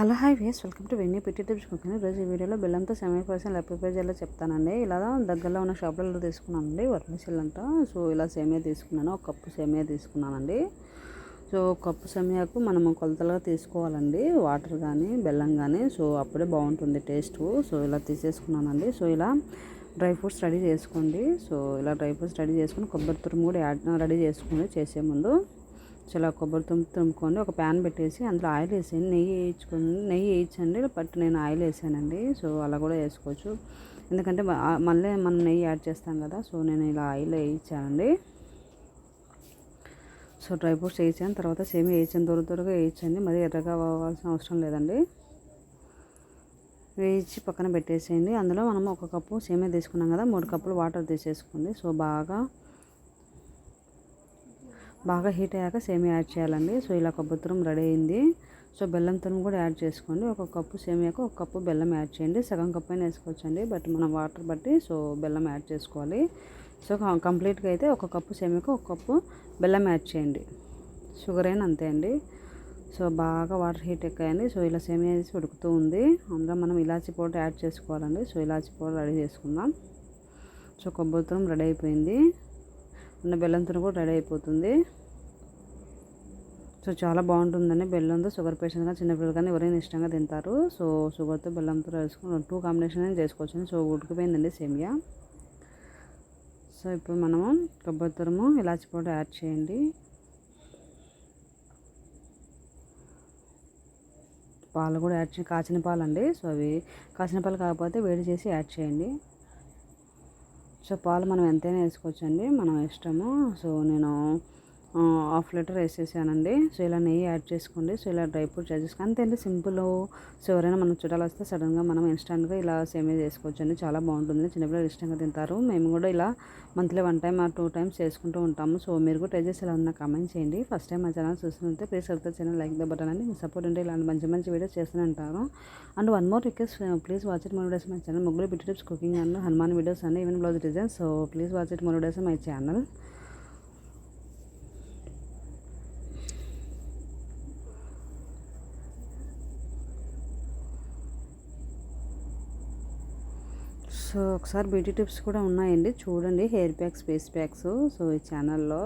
Hello hi ways welcome to వెన్నీ పెట్టి tips cooking. ఈరోజు ఈ వీడియోలో బెల్లంతో సెవెన్ పర్సెంట్ ఎలా పేజీలో చెప్తానండి. ఇలా దగ్గరలో ఉన్న షాపులలో తీసుకున్నానండి వర్మిసిల్ అంట సో ఇలా సేమియా తీసుకున్నాను. ఒక కప్పు సేమియా తీసుకున్నానండి. సో కప్పు సేమియాకు మనం కొలతలుగా తీసుకోవాలండి. వాటర్ కానీ బెల్లం కానీ సో అప్పుడే బాగుంటుంది టేస్ట్. సో ఇలా తీసేసుకున్నానండి. సో ఇలా డ్రై ఫ్రూట్స్ రెడీ చేసుకోండి. సో ఇలా డ్రై ఫ్రూట్స్ రెడీ చేసుకుని కొబ్బరి తురుము కూడా యాడ్ రెడీ చేసుకోండి చేసే ముందు చాలా కొబ్బరి తుమ్ము తురుముకోండి ఒక ప్యాన్ పెట్టేసి అందులో ఆయిల్ వేసేయండి. నెయ్యి వేయించుకొని నెయ్యి వేయించండి బట్ నేను ఆయిల్ వేసానండి. సో అలా కూడా వేసుకోవచ్చు. ఎందుకంటే మళ్ళీ మనం నెయ్యి యాడ్ చేస్తాం కదా సో నేను ఇలా ఆయిల్ వేయించానండి. సో డ్రై ఫ్రూట్స్ వేయించాను. తర్వాత సేమ్ వేయించాను. దొర దొరగా వేయించండి. మరి ఎర్రగా అవ్వాల్సిన అవసరం లేదండి. వేయించి పక్కన పెట్టేసేయండి. అందులో మనం ఒక కప్పు సేమే తీసుకున్నాం కదా మూడు కప్పులు వాటర్ తీసేసుకోండి. సో బాగా బాగా హీట్ అయ్యాక సేమియా యాడ్ చేయాలండి. సో ఇలా కొబ్బరి రెడీ అయింది. సో బెల్లం తురుము కూడా యాడ్ చేసుకోండి. ఒక కప్పు సేమియాకు ఒక కప్పు బెల్లం యాడ్ చేయండి. సగం కప్పు అయినా వేసుకోవచ్చండి. బట్ మనం వాటర్ బట్టి సో బెల్లం యాడ్ చేసుకోవాలి. సో కంప్లీట్గా అయితే ఒక కప్పు సేమియాకు ఒక కప్పు బెల్లం యాడ్ చేయండి. షుగర్ అయినా అంతే అండి. సో బాగా వాటర్ హీట్ ఎక్కాయండి. సో ఇలా సేమియా వేసి ఉడుకుతూ ఉంది. అందులో మనం ఇలాచీ పౌడర్ యాడ్ చేసుకోవాలండి. సో ఇలాచీ పౌడర్ రెడీ చేసుకుందాం. సో కొబ్బరి రెడీ అయిపోయింది. ఉన్న బెల్లంతో కూడా రెడీ అయిపోతుంది. సో చాలా బాగుంటుందండి. బెల్లంతో షుగర్ పేషెంట్ కానీ చిన్నపిల్లలు కానీ ఎవరైనా ఇష్టంగా తింటారు. సో షుగర్తో బెల్లంతో వేసుకుని టూ కాంబినేషన్ చేసుకోవచ్చు. సో ఉడికిపోయిందండి సేమియా. సో ఇప్పుడు మనము కొబ్బరి తురుము ఇలాచి పౌడర్ యాడ్ చేయండి. పాలు కూడా యాడ్ చే కాచిన పాలు అండి సో అవి కాచిన పాలు కాకపోతే వేడి చేసి యాడ్ చేయండి. సో పాలు మనం ఎంతైనా వేసుకోవచ్చండి మనం ఇష్టము. సో నేను హాఫ్ లీటర్ వేసేసానండి. సో ఇలా నెయ్యి యాడ్ చేసుకోండి. సో ఇలా డ్రై ఫ్రూట్స్ యాడ్ చేసుకోండి అంతే అండి సింపుల్. సో ఎవరైనా మనం చుట్టాలు వస్తే సడన్గా మనం ఇన్స్టాంట్గా ఇలా సేమే చేసుకోవచ్చు అండి చాలా బాగుంటుంది. చిన్నపిల్లలు ఇష్టంగా తింటారు. మేము కూడా ఇలా మంత్లీ వన్ టైం ఆ టూ టైమ్స్ చేసుకుంటూ ఉంటాము. సో మీరు కూడా ట్రై చేసి ఇలా ఉన్న కామెంట్ చేయండి. ఫస్ట్ టైం మా ఛానల్ చూస్తుంటే please subscribe channel like the button అండి. మీ సపోర్ట్ ఉంటే ఇలాంటి మంచి మంచి వీడియోస్ చేస్తూనే ఉంటారు. And one more request please watch it more videos my channel. ముగ్గురు bit tips cooking and Hanuman videos and. Even blouse design so please watch it more videos my channel. So ఒకసారి beauty tips కూడా ఉన్నాయండి. చూడండి hair packs face packs so ఈ ఛానల్లో